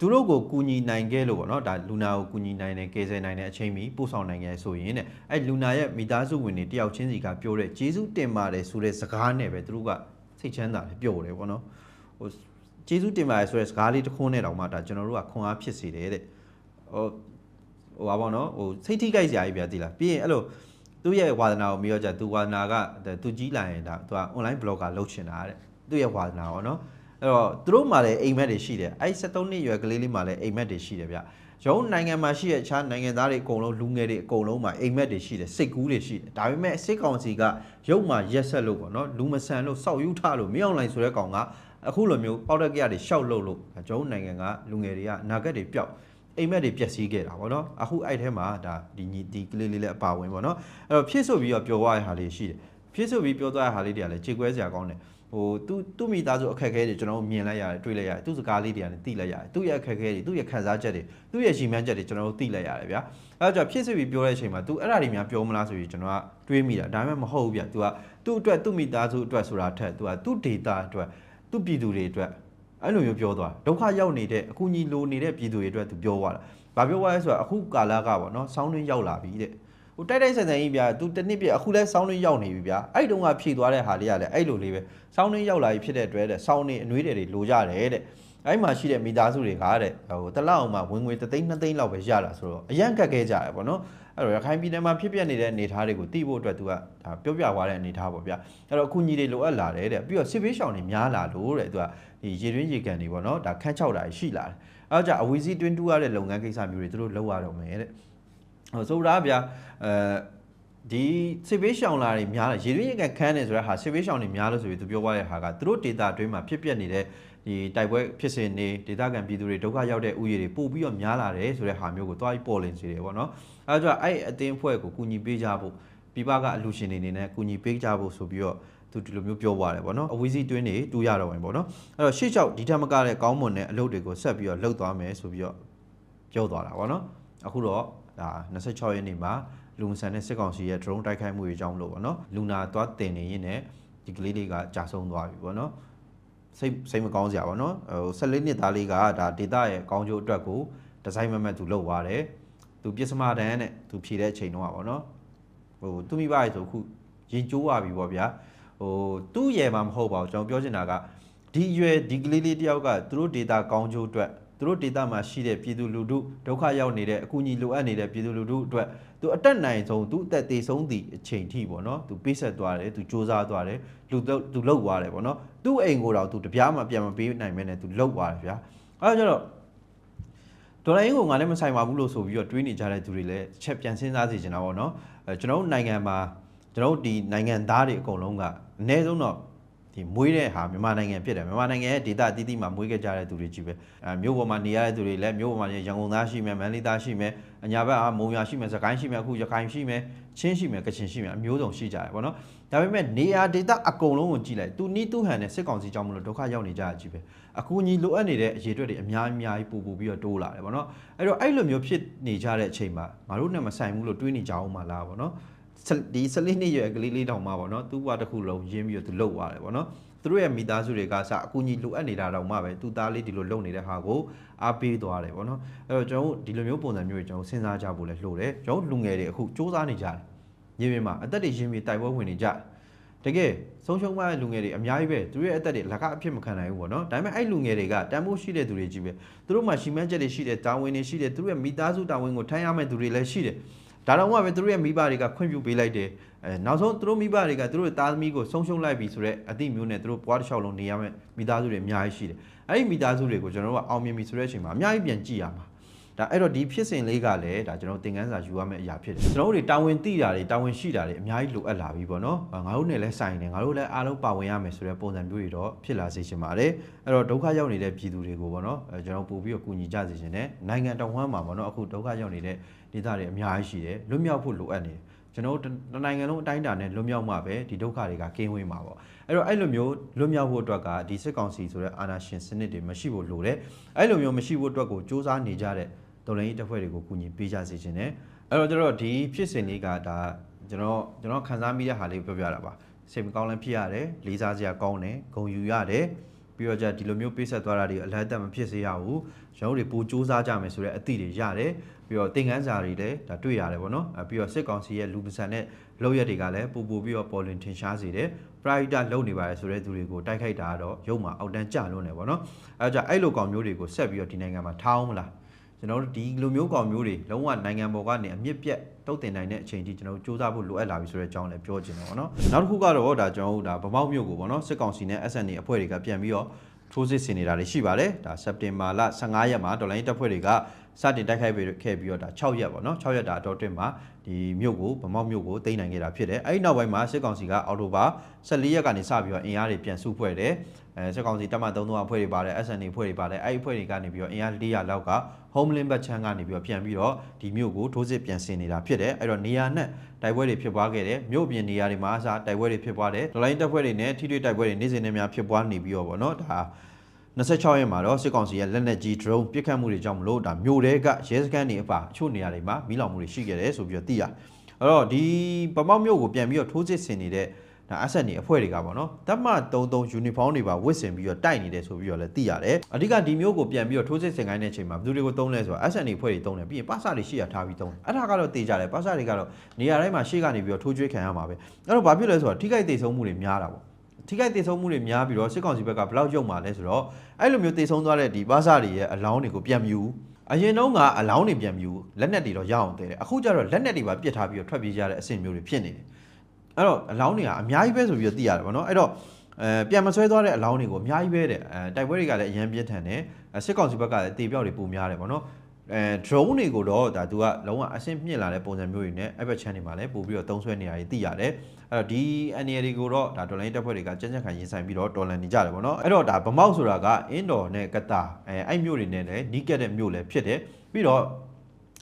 သူတို့ကိုကူညီနိုင်ခဲ့လို့ပေါ့နော်ဒါလူနာကိုကူညီနိုင်တယ်ကယ်ဆယ်နိုင်တဲ့အချိန်မီပို့ဆောင်နိုင်ခဲ့ဆိုရင်တဲ့အဲ့လူနာရဲ့မိသားစုဝင်တွေတယောက်ချင်းစီကပြောတဲ့ဂျေစုတင်ပါတယ်ဆိုတဲ့စကားနဲ့ပဲသူတို့ကစိတ်ချမ်းသာတယ်ပြောတယ်ပေါ့နော်ဟိုဂျေစုတင်ပါတယ်ဆိုတဲ့စကားလေးတစ်ခုနဲ့တောင်မှဒါကျွန်တော်တို့ကခွန်အားဖြစ်စေတယ်တဲ့ဟိုဟိုပါပေါ့နော်ဟိုစိတ်ထိကြိုက်စရာကြီးပြသိလားပြီးရင်အဲ့လိုသူ့ရဲ့ဝါသနာကိုမြင်ရကြသူဝါသနာကသူကြီးလာရင်ဒါသူက online blogger လုပ်ချင်တာတဲ့သူ့ရဲ့ဝါသနာပေါ့နော် အဲ့တော့သူတို့မှလည်းအိမ်မက်တွေရှိတယ်အဲ့73နှစ်ရွယ်ကလေးလေးမှလည်းအိမ်မက်တွေရှိတယ်ဗျရုံးနိုင်ငံမှာရှိတဲ့အခြားနိုင်ငံသားတွေအကုန်လုံးလူငယ်တွေအကုန်လုံးမှာအိမ်မက်တွေရှိတယ်စိတ်ကူးတွေရှိတယ်ဒါပေမဲ့စစ်ကောင်စီကရုပ်မှာရက်ဆက်လို့ပေါ့နော်လူမဆန်လို့စောက်ယူထလို့မအောင်လိုက်ဆိုတဲ့ကောင်ကအခုလိုမျိုးပေါက်တက်ကြတွေရှောက်လို့လို့ကျုံနိုင်ငံကလူငယ်တွေကအနာဂတ်တွေပျောက်အိမ်မက်တွေပျက်စီးခဲ့တာပေါ့နော်အခုအဲ့ထဲမှာဒါဒီညီဒီကလေးလေးလည်းအပါဝင်ပေါ့နော်အဲ့တော့ဖြစ်ဆိုပြီးတော့ပျော်သွားတဲ့ဟာလေးရှိတယ်ဖြစ်ဆိုပြီးပြောသွားတဲ့ဟာလေးတွေကလည်းခြေကွဲစရာကောင်းတယ် ဟိုသူသူ့မိသားစုအခက်အခဲတွေကျွန်တော်တို့မြင်လိုက်ရတယ်တွေ့လိုက်ရတယ်သူ့စကားလေးတွေကလည်းသိလိုက်ရတယ်သူ့ရဲ့အခက်အခဲတွေသူ့ရဲ့ခံစားချက်တွေသူ့ရဲ့ရှင်မှန်းချက်တွေကျွန်တော်တို့သိလိုက်ရတယ်ဗျာအဲဒါကြောင့်ဖြစ်စစ်ပြီးပြောတဲ့အချိန်မှာ तू အဲ့ဒါတွေများပြောမလားဆိုပြီးကျွန်တော်ကတွေးမိတာဒါပေမဲ့မဟုတ်ဘူးဗျ तू ကသူ့အတွက်သူ့မိသားစုအတွက်ဆိုတာထက် तू ကသူ့ data အတွက်သူ့ပြည်သူတွေအတွက်အဲ့လိုမျိုးပြောသွားဒုက္ခရောက်နေတဲ့အကူအညီလိုနေတဲ့ပြည်သူတွေအတွက် तू ပြောသွားတာဘာပြောသွားလဲဆိုတော့အခုကာလကပေါ့နော်ဆောင်းတွင်းရောက်လာပြီတဲ့ ဟိုတိုက်တိုက်ဆန်ဆန်ကြီးဗျာ तू တစ်နှစ်ပြည့်အခုလဲစောင်းလင်းရောက်နေပြီဗျာအဲ့တုန်းကဖြည့်သွားတဲ့ဟာလေးကလည်းအဲ့လိုလေးပဲစောင်းလင်းရောက်လာပြီဖြစ်တဲ့အတွက်တဲ့စောင်းနေအနှွေးတွေလိုကြတယ်တဲ့အဲ့မှာရှိတဲ့မိသားစုတွေကတဲ့ဟိုတလောက်အောင်မှဝင်ငွေ3သိန်း2သိန်းလောက်ပဲရတာဆိုတော့အရန်ကတ်ခဲကြရပေါ့နော်အဲ့တော့ရခိုင်ပြည်နယ်မှာဖြစ်ပျက်နေတဲ့အနေအထားတွေကိုသိဖို့အတွက်သူကဒါပြောပြသွားတဲ့အနေအထားပေါ့ဗျအဲ့တော့အခုညီတွေလိုအပ်လာတယ်တဲ့ပြီးတော့စစ်ဘေးရှောင်တွေများလာလို့တဲ့သူကဒီရေတွင်းရေကန်တွေပေါ့နော်ဒါခန့်ချောက်တာရှိလာတယ်အဲ့တော့ကြအဝီစီတွင်းတူရတဲ့လုပ်ငန်းကိစ္စမျိုးတွေသူတို့လုပ်ရတော့မယ်တဲ့ ဆိုတာဗျာအဲဒီစစ်ဘေးရှောင်လာတွေများတယ်ရေတွင်းရေကန်ခန်းတယ်ဆိုတဲ့ဟာစစ်ဘေးရှောင်တွေများလို့ဆိုပြီးသူပြောသွားတဲ့ဟာကသူတို့ဒေတာအတွင်းမှာဖြစ်ပျက်နေတဲ့ဒီတိုက်ပွဲဖြစ်စဉ်တွေဒေသခံပြည်သူတွေဒုက္ခရောက်တဲ့ဥယျာဉ်တွေပို့ပြီးတော့များလာတယ်ဆိုတဲ့ဟာမျိုးကိုတွားပြီးပေါ်လင်စေတယ်ပေါ့နော်အဲဒါကြောင့်အဲ့အတင်းဖွဲ့ကိုကူညီပေးကြဖို့ပြပကအလူရှင်တွေအနေနဲ့ကူညီပေးကြဖို့ဆိုပြီးတော့သူဒီလိုမျိုးပြောသွားတယ်ပေါ့နော်အဝီစီတွင်းတွေတူရတော့ဝင်ပေါ့နော်အဲ့တော့ရှေ့လျှောက်ဒီထက်မကတဲ့ကောင်းမွန်တဲ့အလုပ်တွေကိုဆက်ပြီးတော့လှုပ်သွားမယ်ဆိုပြီးတော့ပြောသွားတာပေါ့နော်အခုတော့ ဒါ26ရက်နေ့မှာလူမဆန်တဲ့စစ်ကောင်စီရဲ့ drone တိုက်ခိုက်မှုတွေကြောင့်လို့ပေါ့နော်လူနာသွားတင်နေရင်းနဲ့ဒီကလေးလေးကကြာဆုံးသွားပြီပေါ့နော်စိတ်စိတ်မကောင်းစရာပေါ့နော်ဟို14နှစ်သားလေးကဒါဒေတာရဲ့ကောင်းကျိုးအတွက်ကိုဒီဇိုင်းမမတ်သူလုပ်သွားတယ်သူပြစ်စမတန်းနဲ့သူဖြေတဲ့အချိန်တော့ပေါ့နော်ဟိုသူမိဘရဲ့ဆိုခုရင်ကျိုးသွားပြီပေါ့ဗျာဟိုသူ့ရဲ့မှာမဟုတ်ပါဘူးကျွန်တော်ပြောချင်တာကဒီရွယ်ဒီကလေးလေးတယောက်ကသူတို့ data ကောင်းကျိုးအတွက် သူတို့ data မှာရှိတဲ့ပြည်သူလူထုဒုက္ခရောက်နေတဲ့အကူအညီလိုအပ်နေတဲ့ပြည်သူလူထုအတွက်သူအတက်နိုင်ဆုံးသူအသက်သေးဆုံးသည့်အချိန်ထိပေါ့နော်သူပေးဆက်သွားတယ်သူစူးစမ်းသွားတယ်လူသူလှုပ်သွားတယ်ပေါ့နော်သူ့အိမ်ကိုတော့သူတပြားမှပြန်မပေးနိုင်မဲနဲ့သူလှုပ်သွားတယ်ဗျာအဲဒါကြတော့ဒေါ်လာရင်းကိုငါလည်းမဆိုင်ပါဘူးလို့ဆိုပြီးတော့တွေးနေကြတဲ့သူတွေလည်းချက်ပြန်စဉ်းစားစီချင်တာပေါ့နော်အဲကျွန်တော်တို့နိုင်ငံမှာကျွန်တော်တို့ဒီနိုင်ငံသားတွေအကုန်လုံးကအနည်းဆုံးတော့ ဒီမွေးတဲ့ဟာမြန်မာနိုင်ငံဖြစ်တယ်မြန်မာနိုင်ငံရဲ့ဒေသအသီးသီးမှာမွေးခဲ့ကြတဲ့သူတွေကြီးပဲအဲမြို့ပေါ်မှာနေရတဲ့သူတွေလည်းမြို့ပေါ်မှာရန်ကုန်သားရှိမယ်မန္တလေးသားရှိမယ်အညာဘက်အားမုံရရှိမယ်စကိုင်းရှိမယ်အခုရခိုင်ရှိမယ်ချင်းရှိမယ်ကချင်ရှိမယ်အမျိုးစုံရှိကြတယ်ပေါ့နော်ဒါပေမဲ့နေရာဒေသအကုန်လုံးကိုကြည့်လိုက်သူနီးသူဟန်နဲ့စစ်ကောင်စီကြောင့်မလို့ဒုက္ခရောက်နေကြတာကြီးပဲအခုညီလိုအပ်နေတဲ့အရေးအတွက်တွေအများအများကြီးပူပူပြီးတော့တိုးလာတယ်ပေါ့နော်အဲ့တော့အဲ့လိုမျိုးဖြစ်နေကြတဲ့အချိန်မှာငါတို့နဲ့မဆိုင်ဘူးလို့တွေးနေကြအောင်မလားပေါ့နော် ဒီဆလေးနှစ်ရွယ်ကလေးလေးတောင်မှပေါ့နော်သူ့ဘဝတစ်ခုလုံးရင်းပြီးတော့သူလှုပ်သွားတယ်ပေါ့နော်သူတို့ရဲ့မိသားစုတွေကစအကူကြီးလိုအပ်နေတာတောင်မှပဲသူ့သားလေးဒီလိုလှုပ်နေတဲ့ဟာကိုအားပေးသွားတယ်ပေါ့နော်အဲ့တော့ကျွန်တော်တို့ဒီလိုမျိုးပုံစံမျိုးတွေကျွန်တော်စဉ်းစားကြဖို့လဲလှို့တယ်ကျွန်တော်လူငယ်တွေအခုစူးစမ်းနေကြတယ်ညီမမှာအသက်တွေရင်းပြီးတိုက်ပွဲဝင်နေကြတယ်တကယ်ဆုံးရှုံးမှတဲ့လူငယ်တွေအများကြီးပဲသူတို့ရဲ့အသက်တွေလက်ကအဖြစ်မခံနိုင်ဘူးပေါ့နော်ဒါပေမဲ့အဲ့လူငယ်တွေကတန်ဖိုးရှိတဲ့သူတွေကြီးပဲသူတို့မှာရှီမန်းချက်တွေရှိတယ်တာဝန်တွေရှိတယ်သူတို့ရဲ့မိသားစုတာဝန်ကိုထမ်းရမယ့်သူတွေလည်းရှိတယ် ဒါတော့မှပဲသူတို့ရဲ့မိဘတွေကခွင့်ပြုပေးလိုက်တယ်အဲနောက်ဆုံးသူတို့မိဘတွေကသူတို့ရဲ့သားသမီးကိုဆုံးရှုံးလိုက်ပြီဆိုတော့အသည့်မျိုးနဲ့သူတို့ပွားတစ်လျှောက်လုံးနေရမယ့်မိသားစုတွေအများကြီးရှိတယ်အဲ့ဒီမိသားစုတွေကိုကျွန်တော်တို့ကအောင်မြင်ပြီဆိုတဲ့အချိန်မှာအများကြီးပြန်ကြည့်ရမှာဒါအဲ့တော့ဒီဖြစ်စဉ်လေးကလည်းဒါကျွန်တော်သင်ခန်းစာယူရမယ့်အရာဖြစ်တယ်ကျွန်တော်တို့တွေတာဝန်သိတာတွေတာဝန်ရှိတာတွေအများကြီးလိုအပ်လာပြီပေါ့နော်ငါတို့နဲ့လည်းဆိုင်တယ်ငါတို့လည်းအားလုံးပါဝင်ရမယ်ဆိုတဲ့ပုံစံမျိုးတွေတော့ဖြစ်လာစေချင်ပါတယ်အဲ့တော့ဒုက္ခရောက်နေတဲ့ပြည်သူတွေကိုပေါ့နော်အဲကျွန်တော်ပို့ပြီးတော့ကူညီကြစေချင်တယ်နိုင်ငံတော်ဝမ်းမှာပေါ့နော်အခုဒုက္ခရောက်နေတဲ့ ဒေသတွေအများကြီးရှိတယ်လွတ်မြောက်ဖို့လိုအပ်နေတယ်ကျွန်တော်တို့တနိုင်ငံလုံးအတိုင်းအတာနဲ့လွတ်မြောက်မှပဲဒီဒုက္ခတွေကကင်းဝေးမှာပေါ့အဲ့တော့အဲ့လိုမျိုးလွတ်မြောက်ဖို့အတွက်ကဒီစစ်ကောင်စီဆိုတဲ့အာဏာရှင်စနစ်တွေမရှိဖို့လိုတယ်အဲ့လိုမျိုးမရှိဖို့အတွက်ကိုစ조사နေကြတဲ့တော်လိုင်းတပ်ဖွဲ့တွေကိုကူညီပေးကြစေချင်တယ်အဲ့တော့ကျွန်တော်ဒီဖြစ်စဉ်လေးကဒါကျွန်တော်ကျွန်တော်ခန်းစားမိတဲ့ဟာလေးပြောပြတာပါစိတ်မကောင်းလည်းဖြစ်ရတယ်လေးစားစရာကောင်းတယ်ဂုဏ်ယူရတယ် ပြီးတော့じゃဒီလိုမျိုးပေးဆက်သွားတာတွေအလဟတ်တက်မဖြစ်စေရဘူးကျွန်တော်တို့တွေပိုစူးစမ်းကြမယ်ဆိုတဲ့အသည့်တွေရတယ်ပြီးတော့သင်ခန်းစာတွေလည်းဒါတွေ့ရတယ်ပေါ့နော်အဲပြီးတော့စစ်ကောင်စီရဲ့လူပစံနဲ့လောက်ရက်တွေကလည်းပူပူပြီးတော့ပေါ်လွင်ထင်ရှားစေတယ်ပရိုက်တာလုံနေပါတယ်ဆိုတဲ့သူတွေကိုတိုက်ခိုက်တာကတော့ရုံမှာအောက်တန်းကျလွန်းနေပေါ့နော်အဲကြအဲ့လိုကောင်မျိုးတွေကိုဆက်ပြီးတော့ဒီနိုင်ငံမှာထားအောင်မလားကျွန်တော်တို့ဒီလိုမျိုးကောင်မျိုးတွေလုံးဝနိုင်ငံပေါ်ကနေအမြင့်ပြတ် တုတ်တင်နိုင်တဲ့အချိန်ကြီးကျွန်တော်တို့စူးစမ်းဖို့လိုအပ်လာပြီဆိုတဲ့အကြောင်းလည်းပြောချင်တယ်ပေါ့နော်နောက်တစ်ခုကတော့ဒါကျွန်တော်တို့ဒါဗမောက်မြို့ကိုပေါ့နော်စစ်ကောင်စီနဲ့ SNA အဖွဲ့တွေကပြန်ပြီးတော့ထိုးစစ်ဆင်နေတာတွေရှိပါတယ်ဒါစက်တင်ဘာလ15ရက်မှာဒေါ်လာရင်းတပ်ဖွဲ့တွေကစတင်တိုက်ခိုက်ခဲ့ပြီးတော့ဒါ6ရက်ပေါ့နော်6ရက်တာအတော်တွင်မှာ ဒီမြို့ကိုဗမောက်မြို့ကိုသိမ်းနိုင်ခဲ့တာဖြစ်တယ်အဲဒီနောက်ပိုင်းမှာစစ်ကောင်စီကအော်တိုဘာ14ရက်ကနေစပြီးတော့အင်အားတွေပြန်စုဖွဲ့တယ်အဲစစ်ကောင်စီတပ်မ33အဖွဲ့တွေပါတယ် SNA အဖွဲ့တွေပါတယ်အဲဒီအဖွဲ့တွေကနေပြီးတော့အင်အား400လောက်က Homeland ဘက်ချမ်းကနေပြီးတော့ပြန်ပြီးတော့ဒီမြို့ကိုထိုးစစ်ပြန်ဆင်နေတာဖြစ်တယ်အဲ့တော့နေရာနဲ့တိုက်ပွဲတွေဖြစ်ပွားခဲ့တယ်မြို့ပြင်နေရာတွေမှာအစားတိုက်ပွဲတွေဖြစ်ပွားတယ်ဒလိုင်းတပ်ဖွဲ့တွေနဲ့ထိတွေ့တိုက်ပွဲတွေနေ့စဉ်နဲ့များဖြစ်ပွားနေပြီးတော့ဗောနော်ဒါ 26ရက်မှာတော့စစ်ကောင်စီရဲ့လက်နက်ကြီး drone ပစ်ခတ်မှုတွေကြောင့်မလို့ဒါမြို့တဲကရဲစခန်းတွေအပါအချို့နေရာတွေမှာမိလောင်မှုတွေရှိခဲ့တယ်ဆိုပြီးတော့သိရအဲ့တော့ဒီပမောက်မြို့ကိုပြန်ပြီးတော့ထိုးစစ်ဆင်နေတဲ့ဒါအဆက်နေအဖွဲ့တွေကပေါ့နော်တပ်မ33 uniform တွေပါဝတ်ဆင်ပြီးတော့တိုက်နေတယ်ဆိုပြီးတော့လည်းသိရတယ်အဓိကဒီမျိုးကိုပြန်ပြီးတော့ထိုးစစ်ဆင်ခိုင်းတဲ့အချိန်မှာဘယ်သူတွေကိုတုံးလဲဆိုတော့အဆက်နေအဖွဲ့တွေတုံးတယ်ပြီးရင်ပါစာတွေရှေ့ရထားပြီးတုံးတယ်အဲ့ဒါကတော့တေးကြတယ်ပါစာတွေကတော့နေရာတိုင်းမှာရှေ့ကနေပြီးတော့ထိုးကျွေးခံရမှာပဲအဲ့တော့ဘာဖြစ်လဲဆိုတော့ထိခိုက်ဒေဆုံးမှုတွေများတာပေါ့ ထိခိုက်ဒေဆုံးမှုတွေများပြီးတော့စစ်ကောင်စီဘက်ကဘယ်လောက်ရုံမှာလဲဆိုတော့အဲ့လိုမျိုးဒေဆုံးသွားတဲ့ဒီပါစာတွေရဲ့အလောင်းတွေကိုပြန်မြူအရင်တုန်းကအလောင်းတွေပြန်မြူလက်နက်တွေတော့ရအောင်တည်တယ်အခုကျတော့လက်နက်တွေပါပြစ်ထားပြီးတော့ထွက်ပြေးကြတဲ့အဆင့်မျိုးတွေဖြစ်နေတယ်အဲ့တော့အလောင်းတွေကအများကြီးပဲဆိုပြီးတော့သိရတယ်ဗောနော်အဲ့တော့အဲပြန်မဆွဲသွားတဲ့အလောင်းတွေကိုအများကြီးပဲတဲ့အဲတိုက်ပွဲတွေကလည်းအရင်ပြင်းထန်တယ်စစ်ကောင်စီဘက်ကလည်းတေပြောက်တွေပုံများတယ်ဗောနော် အဲ drone တွေကိုတော့ဒါသူကလုံးဝအဆင့်မြင့်လာတဲ့ပုံစံမျိုးတွေနဲ့အဲ့ဘက် channel တွေမှာလည်းပို့ပြီးတော့သုံးဆွဲနေရတယ်သိရတယ်အဲ့တော့ဒီ NR တွေကိုတော့ဒါဒေါ်လာတက်ဖွဲ့တွေကကြက်ကြက်ခံရင်ဆိုင်ပြီးတော့ဒေါ်လာနေကြတယ်ဗောနော်အဲ့တော့ဒါဗမောက်ဆိုတာကအင်ဒိုနဲ့ကတာအဲအဲ့မြို့တွေနဲ့လည်းနီးကက်တဲ့မြို့လည်းဖြစ်တယ်ပြီးတော့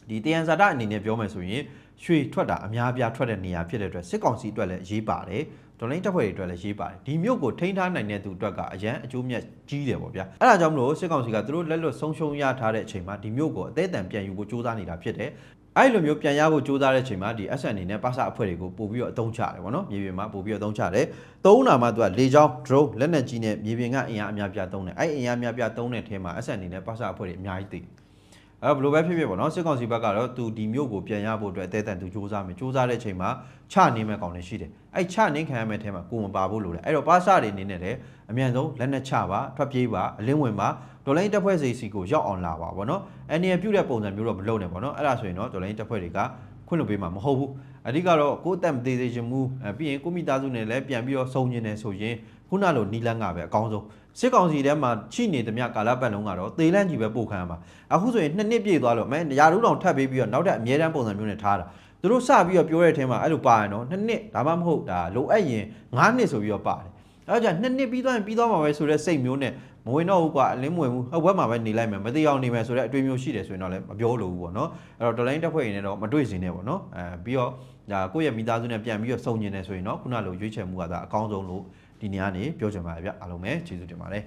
ဒီတယန်ဇာတာအနေနဲ့ပြောမယ်ဆိုရင်ရွှေထွက်တာအများပြားထွက်တဲ့နေရာဖြစ်တဲ့အတွက်စစ်ကောင်စီအတွက်လည်းရေးပါတယ် ဒေါ်လိန်တပ်ဖွဲ့တွေအတွက်လည်းရေးပါတယ်ဒီမြို့ကိုထိန်းထားနိုင်တဲ့သူအတွက်ကအရန်အကျိုးမြတ်ကြီးတယ်ပေါ့ဗျာအဲ့ဒါကြောင့်မလို့စစ်ကောင်စီကသူတို့လက်လွတ်ဆုံးရှုံးရထားတဲ့အချိန်မှာဒီမြို့ကိုအသေးအံပြန်ယူဖို့စူးစမ်းနေတာဖြစ်တယ်အဲ့လိုမျိုးပြန်ရဖို့စူးစမ်းတဲ့အချိန်မှာဒီ SN အနေနဲ့ပါစာအဖွဲ့တွေကိုပို့ပြီးတော့အသုံးချတယ်ပေါ့နော်မြေပြင်မှာပို့ပြီးတော့အသုံးချတယ်သုံးနာမှသူကလေကြောင်း drone လက်နက်ကြီးနဲ့မြေပြင်ကအင်အားအများပြားသုံးတယ်အဲ့အင်အားအများပြားသုံးတဲ့ထဲမှာ SN အနေနဲ့ပါစာအဖွဲ့တွေအများကြီးသိ အဲ့ဘယ်လိုပဲဖြစ်ဖြစ်ပေါ့နော်စစ်ကောင်စီဘက်ကတော့သူဒီမျိုးကိုပြန်ရဖို့အတွက်အသေးအတန်သူစူးစမ်းမယ်စူးစမ်းတဲ့အချိန်မှာချနေမဲ့ကောင်တွေရှိတယ်အဲ့ချနေခံရမဲ့ထဲမှာကိုမပါဖို့လိုတယ်အဲ့တော့ပါစာတွေအနေနဲ့လည်းအမြန်ဆုံးလက်နက်ချပါထွက်ပြေးပါအလင်းဝင်ပါဒေါ်လိုင်းတပ်ဖွဲ့စီစီကိုရောက်အောင်လာပါဗောနော်အန်နီရပြုတ်တဲ့ပုံစံမျိုးတော့မလုပ်နဲ့ဗောနော်အဲ့ဒါဆိုရင်တော့ဒေါ်လိုင်းတပ်ဖွဲ့တွေကခွင့်လွှတ်ပေးမှာမဟုတ်ဘူးအဓိကတော့ကိုယ်အသက်မသေးသေးချင်ဘူးအဲပြီးရင်ကိုမိသားစုနဲ့လည်းပြန်ပြီးတော့စုံညင်နေဆိုရင် ခုနလိုနီလန်းကပဲအကောင်းဆုံးစစ်ကောင်စီထဲမှာချိနေသမျှကာလပတ်လုံးကတော့သေလန့်ကြီးပဲပို့ခံရမှာအခုဆိုရင်နှစ်နှစ်ပြည့်သွားလို့မဲရာထူးတောင်ထပ်ပေးပြီးတော့နောက်ထပ်အမြဲတမ်းပုံစံမျိုးနဲ့ထားတာသူတို့စပြီးတော့ပြောတဲ့အထင်းမှာအဲ့လိုပါရနော်နှစ်နှစ်ဒါမှမဟုတ်ဒါလိုအပ်ရင်၅နှစ်ဆိုပြီးတော့ပါတယ်အဲ့ကြောင့်နှစ်နှစ်ပြီးသွားရင်ပြီးသွားမှာပဲဆိုတဲ့စိတ်မျိုးနဲ့မဝင်တော့ဘူးကွာအလင်းမဝင်ဘူးဟိုဘက်မှာပဲနေလိုက်မယ်မသိအောင်နေမယ်ဆိုတဲ့အတွေ့အမျိုးရှိတယ်ဆိုရင်တော့လည်းမပြောလို့ဘူးပေါ့နော်အဲ့တော့ဒလိုင်းတက်ဖွဲ့ရင်တော့မတွေ့စင်းနဲ့ပေါ့နော်အဲပြီးတော့ဒါကိုယ့်ရဲ့မိသားစုနဲ့ပြန်ပြီးတော့စုံညင်နေဆိုရင်တော့ခုနလိုရွေးချယ်မှုကသာအကောင်းဆုံးလို့ ဒီနေ့ကနေပြောချင်ပါတယ်ဗျအားလုံးပဲကျေးဇူးတင်ပါတယ်